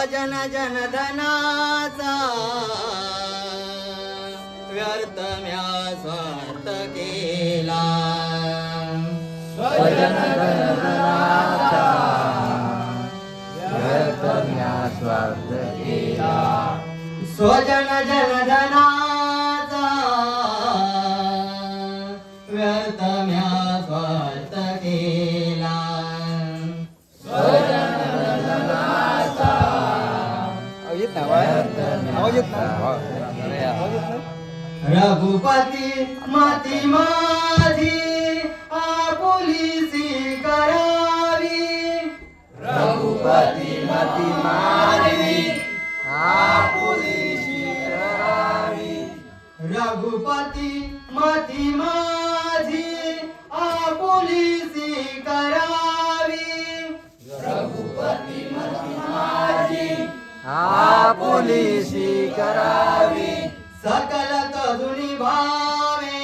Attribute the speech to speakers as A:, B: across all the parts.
A: स्वजन जनधनाचा व्यर्थ म्या स्वार्थ केला. स्वजन जनधनाचा रघुपती माती माझी आपुलीसी करावी. रघुपती माती माझी आपुलीसी करावी. रघुपती माती माझी आपुलीसी करावी.
B: आपुलीशी करावी
A: सकल तजुनी भावे.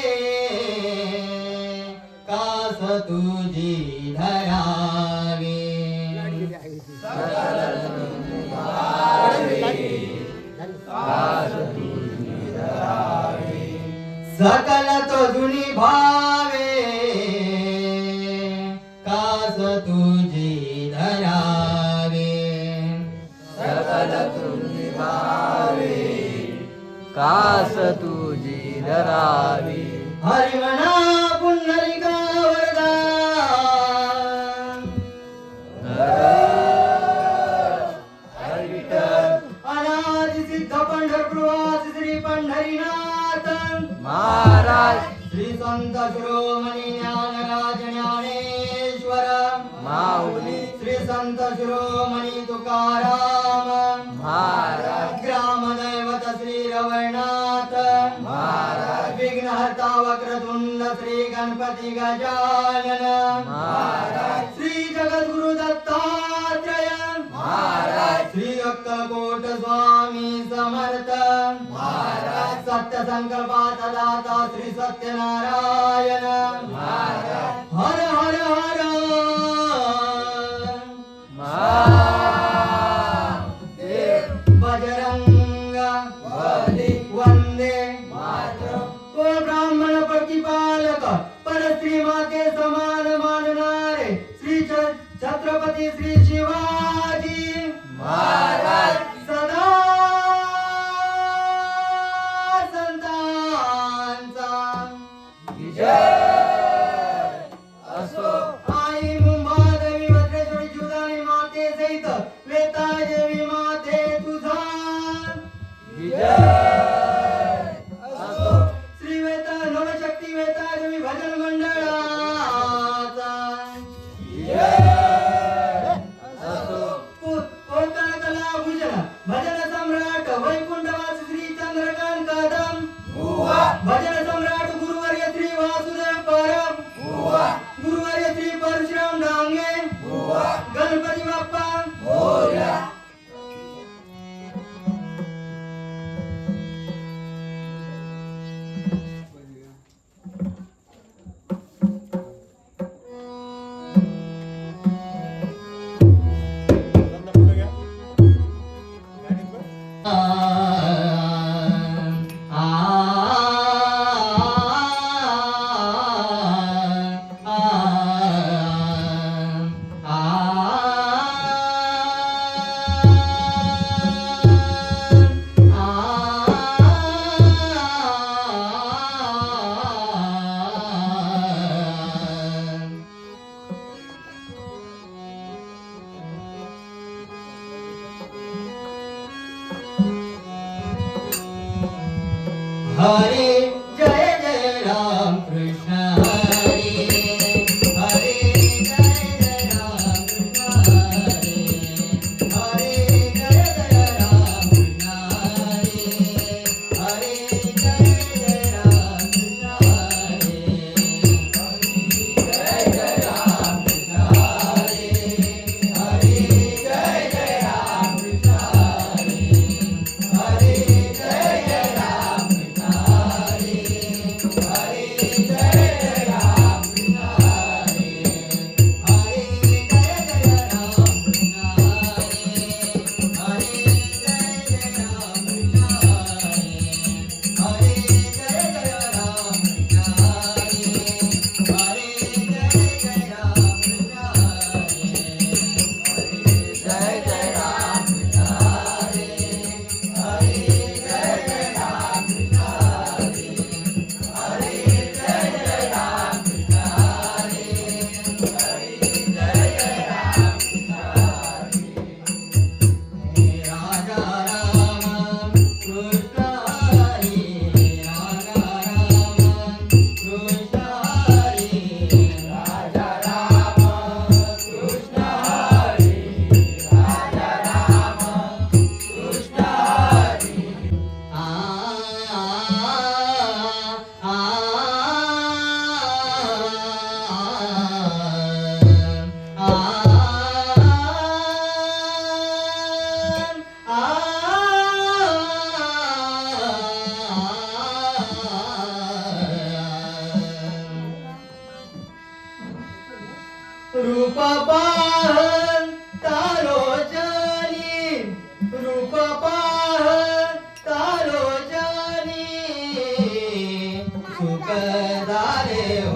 A: कास तुझी धरावी. सकल तजुनी भावे कास तुझी धरावी सकल तुझी
B: कास तुझी धरावी
A: हरिमणा पुंडलिका वरदा. अनादि सिद्ध पंढरपुरवासी श्री पंढरीनाथ
B: महाराज.
A: श्री संत शिरोमणी ज्ञानराज ज्ञानेश्वर.
B: माऊली.
A: श्री संत शिरोमणी तुकाराम. वक्रतुंड श्री गणपती गजानन।
B: महाराज।
A: श्री जगद्गुरु दत्तात्रय।
B: महाराज।
A: श्री अक्कलकोट स्वामी समर्थ। महाराज। सत्य संकल्पाचा दाता श्री सत्यनारायण। हर हर हर।
B: महादेव
A: हरे
B: cantarei.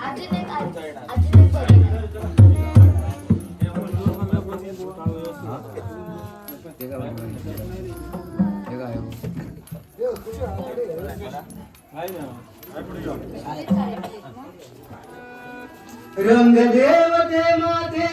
C: अजून एक अजून
A: રંગ દેવતે માથે